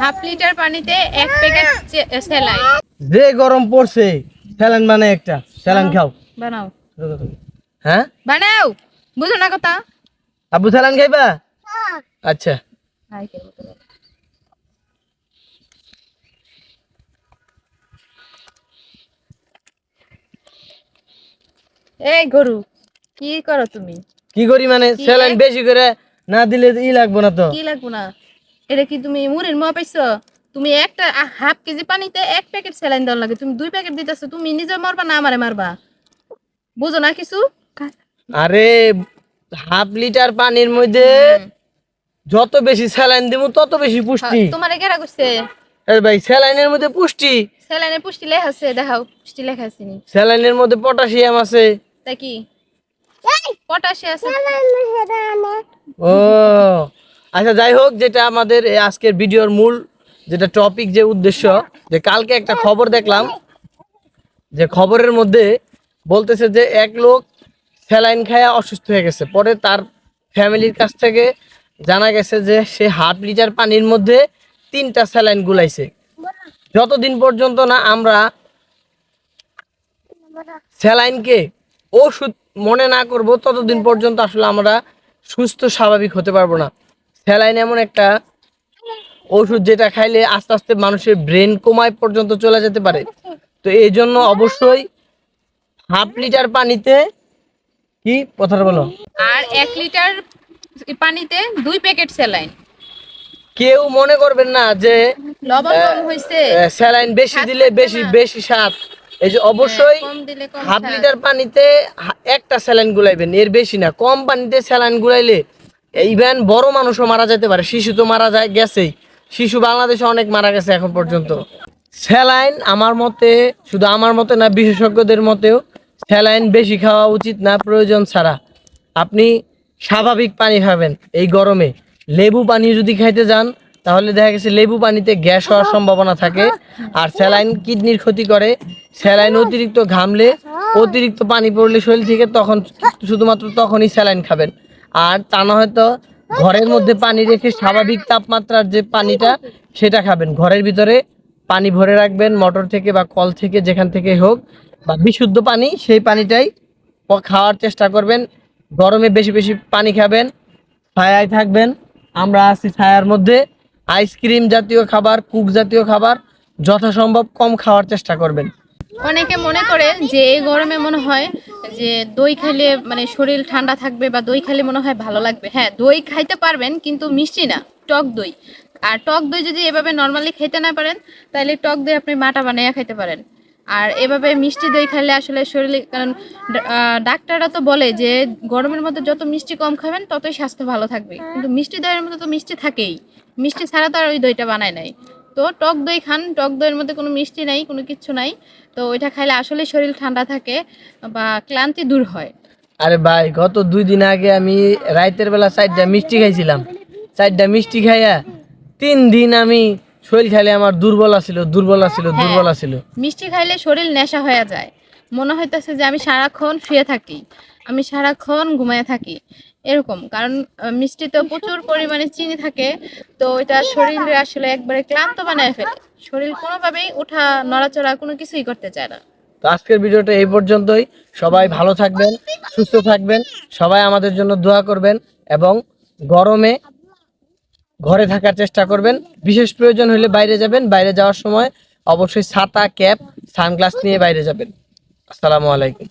Half litre পানিতে এক packet saline যে গরম পড়ছে স্যালাইন মানে একটা। স্যালাইন খাও। বানাও। হ্যাঁ? বানাও। বুঝো না কথা। আবু স্যালাইন খাইবা? আচ্ছা। এই গরু কি করো তুমি? কি করি মানে স্যালাইন বেশি করে না দিলে ই লাগবো না তো। কি লাগবো না? এটা কি তুমি মুড়ির মোয়া পাইছো? তুমি একটা হাফ কেজি পানিতে এক প্যাকেট স্যালাইন দেওয়ার লাগে। তুমি দুই প্যাকেট দিতেছো তুমি নিজে মারবা না আমারে মারবা? বুঝো না কিছু? আরে হাফ লিটার পানির মধ্যে যত বেশি স্যালাইন দেবো তত বেশি পুষ্টি। তোমার কেরা করছে। আরে ভাই স্যালাইনের মধ্যে পুষ্টি। স্যালাইনের পুষ্টি লেখা আছে দেখাও পুষ্টি লেখা আছে নি। স্যালাইনের মধ্যে পটাশিয়াম আছে। তাই কি? পটাশিয়াম আছে। ও আচ্ছা যাই হোক, যেটা আমাদের আজকের ভিডিওর মূল যেটা টপিক যে উদ্দেশ্য, যে কালকে একটা খবর দেখলাম, যে খবরের মধ্যে বলতেছে যে এক লোক স্যালাইন খায়া অসুস্থ হয়ে গেছে। পরে তার ফ্যামিলির কাছ থেকে জানা গেছে যে সে হাফ লিটার পানির মধ্যে তিনটা স্যালাইন গুলাইছে। যতদিন পর্যন্ত না আমরা স্যালাইনকে ওষুধ মনে না করব, ততদিন পর্যন্ত আসলে আমরা সুস্থ, স্বাভাবিক হতে পারব না। স্যালাইন এমন একটা ওষুধ যেটা খাইলে আস্তে আস্তে মানুষের ব্রেন কমায় পর্যন্ত চলে যেতে পারে। তো এই জন্য অবশ্যই হাফ লিটার পানিতে কি কথাটা বলো? আর এক লিটার পানিতে দুই প্যাকেট স্যালাইন। কেউ মনে করবেন না যে লবণ কম হয়েছে স্যালাইন বেশি দিলে বেশি বেশি স্বাদ। এই যে অবশ্যই দিলে কম হাফ লিটার পানিতে একটা স্যালাইন গুলাইবেন। এর বেশি না। কম পানিতে স্যালাইন গুলাইলে ইভেন বড় মানুষও মারা যেতে পারে। শিশু তো মারা যায়, গেছেই। শিশু বাংলাদেশে অনেক মারা গেছে এখন পর্যন্ত। স্যালাইন আমার মতে, শুধু আমার মতে না, বিশেষজ্ঞদের মতেও স্যালাইন বেশি খাওয়া উচিত না, প্রয়োজন ছাড়া। আপনি স্বাভাবিক পানি খাবেন এই গরমে। লেবু পানি যদি খাইতে যান, তাহলে দেখা গেছে লেবু পানিতে গ্যাস হওয়ার সম্ভাবনা থাকে। আর স্যালাইন কিডনির ক্ষতি করে। স্যালাইন অতিরিক্ত ঘামলে, অতিরিক্ত পানি পড়লে শরীর থেকে তখন, শুধুমাত্র তখনই স্যালাইন খাবেন। আর তা না হয়তো ঘরের মধ্যে পানি রেখে স্বাভাবিক তাপমাত্রার যে পানিটা, সেটা খাবেন। ঘরের ভিতরে পানি ভরে রাখবেন, মোটর থেকে বা কল থেকে, যেখান থেকে হোক, বা বিশুদ্ধ পানি, সেই পানিটাই খাওয়ার চেষ্টা করবেন। গরমে বেশি বেশি পানি খাবেন, ছায়ায় থাকবেন। আমরা আছি ছায়ার মধ্যে। আইসক্রিম জাতীয় খাবার, কুক জাতীয় খাবার, যথাসম্ভব কম খাওয়ার চেষ্টা করবেন। অনেকে মনে করে যে এই গরমে মনে হয় যে দই খাইলে মানে শরীর ঠান্ডা থাকবে বা দই খাইলে মনে হয় ভালো লাগবে। হ্যাঁ দই খাইতে পারবেন কিন্তু মিষ্টি না, টক দই। আর টক দই যদি এভাবে নর্মালি খেতে না পারেন, তাহলে টক দই আপনি মাটা বানাইয়া খাইতে পারেন। আর এভাবে মিষ্টি দই খাইলে আসলে শরীরে, কারণ ডাক্তাররা তো বলে যে গরমের মধ্যে যত মিষ্টি কম খাবেন, ততই স্বাস্থ্য ভালো থাকবে। কিন্তু মিষ্টি দইয়ের মধ্যে তো মিষ্টি থাকেই। মিষ্টি ছাড়া তো আর ওই দইটা বানায় নাই। তো টক দই খান। টক দইয়ের মধ্যে কোনো মিষ্টি নাই কোনো কিচ্ছু নাই। তো ওইটা খাইলে আসলে শরীর ঠান্ডা থাকে বা ক্লান্তি দূর হয়। আরে ভাই গত দুই দিন আগে আমি রাইতের বেলা চারটা মিষ্টি খাইছিলাম। চারটা মিষ্টি খাইয়া তিন দিন আমি শরীর খাইলে আমার দুর্বল আছিল দুর্বল আছিল দুর্বল আছিল। মিষ্টি খাইলে শরীর নেশা হয়ে যায়। মনে হইতেছে যে আমি সারাক্ষণ শুয়ে থাকি। আমি সারাক্ষণ ঘুমায় থাকি। এরকম। কারণ মিষ্টিতে প্রচুর পরিমাণে চিনি থাকে, তো এটা শরীরে আসলে একবারে ক্লান্ত বানায় ফেলে। শরীর কোনোভাবেই ওঠা নড়াচড়া কোনো কিছুই করতে চায় না। তো আজকের ভিডিওটা এই পর্যন্তই। সবাই ভালো থাকবেন, সুস্থ থাকবেন, সবাই আমাদের জন্য দোয়া করবেন এবং গরমে ঘরে থাকার চেষ্টা করবেন। বিশেষ প্রয়োজন হলে বাইরে যাবেন। বাইরে যাওয়ার সময় অবশ্যই ছাতা, ক্যাপ, সানগ্লাস নিয়ে বাইরে যাবেন। আসসালামু আলাইকুম।